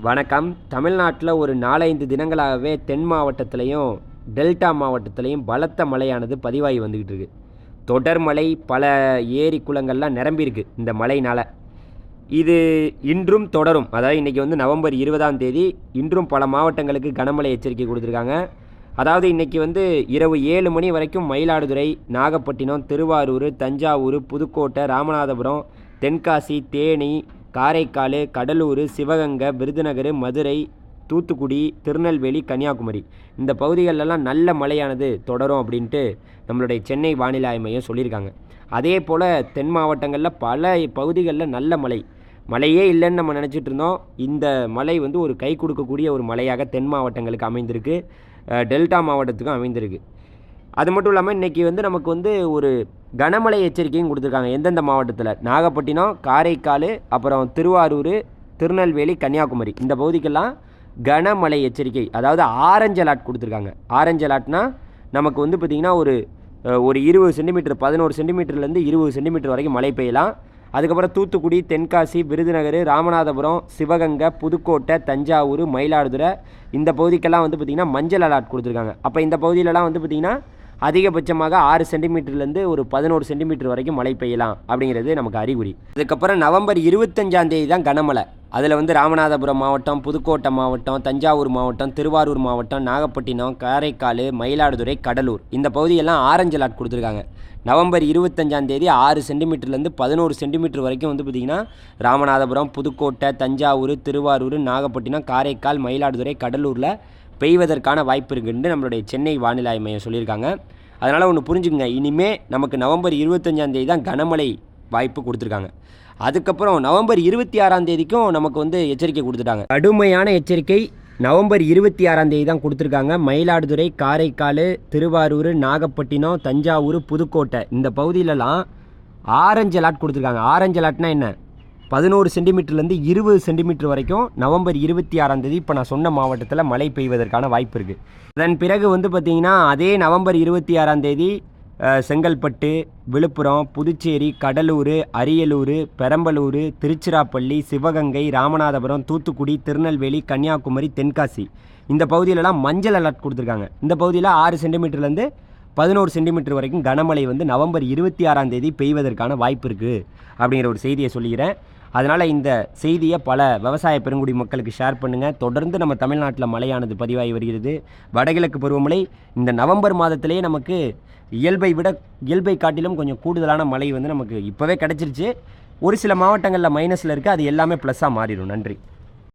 வணக்கம். தமிழ்நாட்டில் ஒரு நாலஞ்சு தினங்களாகவே தென் மாவட்டத்திலையும் டெல்டா மாவட்டத்திலையும் பலத்த மழையானது பதிவாகி வந்துக்கிட்டு இருக்கு தொடர் மழை பல ஏரி குளங்கள்லாம் நிரம்பியிருக்கு இந்த மழையினால். இது இன்றும் தொடரும். அதாவது இன்றைக்கி வந்து நவம்பர் இருபதாம் தேதி இன்றும் பல மாவட்டங்களுக்கு கனமழை எச்சரிக்கை கொடுத்துருக்காங்க. அதாவது இன்றைக்கி வந்து இரவு ஏழு மணி வரைக்கும் மயிலாடுதுறை நாகப்பட்டினம் திருவாரூர் தஞ்சாவூர் புதுக்கோட்டை ராமநாதபுரம் தென்காசி தேனி காரைக்கால் கடலூர் சிவகங்கை விருதுநகர் மதுரை தூத்துக்குடி திருநெல்வேலி கன்னியாகுமரி. இந்த பகுதிகளெல்லாம் நல்ல மழையானது தொடரும் அப்படின்ட்டு நம்மளுடைய சென்னை வானிலை மையம் சொல்லியிருக்காங்க. அதே போல் தென் மாவட்டங்களில் பல பகுதிகளில் நல்ல மழை. மழையே இல்லைன்னு நம்ம நினச்சிட்டு இருந்தோம். இந்த மழை வந்து ஒரு கை கொடுக்கக்கூடிய ஒரு மழையாக தென் மாவட்டங்களுக்கு அமைந்திருக்கு. டெல்டா மாவட்டத்துக்கும் அமைந்திருக்கு. அது மட்டும் இல்லாமல் இன்றைக்கி வந்து நமக்கு வந்து ஒரு கனமழை எச்சரிக்கையும் கொடுத்துருக்காங்க எந்தெந்த மாவட்டத்தில்? நாகப்பட்டினம் காரைக்கால் அப்புறம் திருவாரூர் திருநெல்வேலி கன்னியாகுமரி. இந்த பகுதிக்கெல்லாம் கனமழை எச்சரிக்கை அதாவது ஆரஞ்சு அலாட் கொடுத்துருக்காங்க. ஆரஞ்சு அலாட்னா நமக்கு வந்து பார்த்திங்கன்னா ஒரு ஒரு இருபது சென்டிமீட்டர் பதினோரு சென்டிமீட்டர்லேருந்து இருபது சென்டிமீட்டர் வரைக்கும் மழை பெய்யலாம். அதுக்கப்புறம் தூத்துக்குடி தென்காசி விருதுநகர் ராமநாதபுரம் சிவகங்கை புதுக்கோட்டை தஞ்சாவூர் மயிலாடுதுறை இந்த பகுதிக்கெல்லாம் வந்து பார்த்திங்கன்னா மஞ்சள் அலாட் கொடுத்துருக்காங்க. அப்போ இந்த பகுதியிலலாம் வந்து பார்த்திங்கன்னா அதிகபட்சமாக ஆறு சென்டிமீட்டர்லேருந்து ஒரு பதினோரு சென்டிமீட்டர் வரைக்கும் மழை பெய்யலாம் அப்படிங்கிறது நமக்கு அறிகுறி. அதுக்கப்புறம் நவம்பர் இருபத்தஞ்சாம் தேதி தான் கனமழை. அதில் வந்து ராமநாதபுரம் மாவட்டம் புதுக்கோட்டை மாவட்டம் தஞ்சாவூர் மாவட்டம் திருவாரூர் மாவட்டம் நாகப்பட்டினம் காரைக்கால் மயிலாடுதுறை கடலூர். இந்த பகுதியெல்லாம் ஆரஞ்சு அலாட் கொடுத்துருக்காங்க. நவம்பர் இருபத்தஞ்சாம் தேதி ஆறு சென்டிமீட்டர்லேருந்து பதினோரு சென்டிமீட்டர் வரைக்கும் வந்து பார்த்திங்கன்னா ராமநாதபுரம் புதுக்கோட்டை தஞ்சாவூர் திருவாரூர் நாகப்பட்டினம் காரைக்கால் மயிலாடுதுறை கடலூரில் பெய்வதற்கான வாய்ப்பு இருக்குன்னு நம்மளுடைய சென்னை வானிலை மையம் சொல்லியிருக்காங்க. அதனால் ஒன்று புரிஞ்சுக்கங்க. இனிமேல் நமக்கு நவம்பர் இருபத்தஞ்சாந்தேதி தான் கனமழை வாய்ப்பு கொடுத்துருக்காங்க. அதுக்கப்புறம் நவம்பர் இருபத்தி ஆறாம் தேதிக்கும் நமக்கு வந்து எச்சரிக்கை கொடுத்துட்டாங்க. கடுமையான எச்சரிக்கை நவம்பர் இருபத்தி ஆறாம் தேதி தான் கொடுத்துருக்காங்க. மயிலாடுதுறை காரைக்கால் திருவாரூர் நாகப்பட்டினம் தஞ்சாவூர் புதுக்கோட்டை இந்த பகுதியிலலாம் ஆரஞ்சு அலாட் கொடுத்துருக்காங்க. ஆரஞ்சு அலாட்னா என்ன? பதினோரு சென்டிமீட்டர்லேருந்து இருபது சென்டிமீட்டர் வரைக்கும் நவம்பர் இருபத்தி ஆறாம் தேதி இப்போ நான் சொன்ன மாவட்டத்தில் மழை பெய்வதற்கான வாய்ப்பு இருக்குது அதன் பிறகு வந்து பார்த்திங்கன்னா அதே நவம்பர் இருபத்தி ஆறாம் தேதி செங்கல்பட்டு விழுப்புரம் புதுச்சேரி கடலூர் அரியலூர் பெரம்பலூர் திருச்சிராப்பள்ளி சிவகங்கை ராமநாதபுரம் தூத்துக்குடி திருநெல்வேலி கன்னியாகுமரி தென்காசி. இந்த பகுதியிலலாம் மஞ்சள் அலர்ட் கொடுத்துருக்காங்க. இந்த பகுதியில் ஆறு சென்டிமீட்டர்லேருந்து பதினோரு சென்டிமீட்டர் வரைக்கும் கனமழை வந்து நவம்பர் இருபத்தி ஆறாம் தேதி பெய்வதற்கான வாய்ப்பு இருக்குது அப்படிங்கிற ஒரு செய்தியை சொல்லிக்கிறேன். அதனால் இந்த செய்தியை பல விவசாய பெருங்குடி மக்களுக்கு ஷேர் பண்ணுங்கள் தொடர்ந்து நம்ம தமிழ்நாட்டில் மழையானது பதிவாகி வருகிறது. வடகிழக்கு பருவமழை இந்த நவம்பர் மாதத்திலேயே நமக்கு இயல்பை விட இயல்பை காட்டிலும் கொஞ்சம் கூடுதலான மழை வந்து நமக்கு இப்போவே கிடச்சிருச்சு. ஒரு சில மாவட்டங்களில் மைனஸில் இருக்குது அது எல்லாமே ப்ளஸ்ஸாக மாறிடும். நன்றி.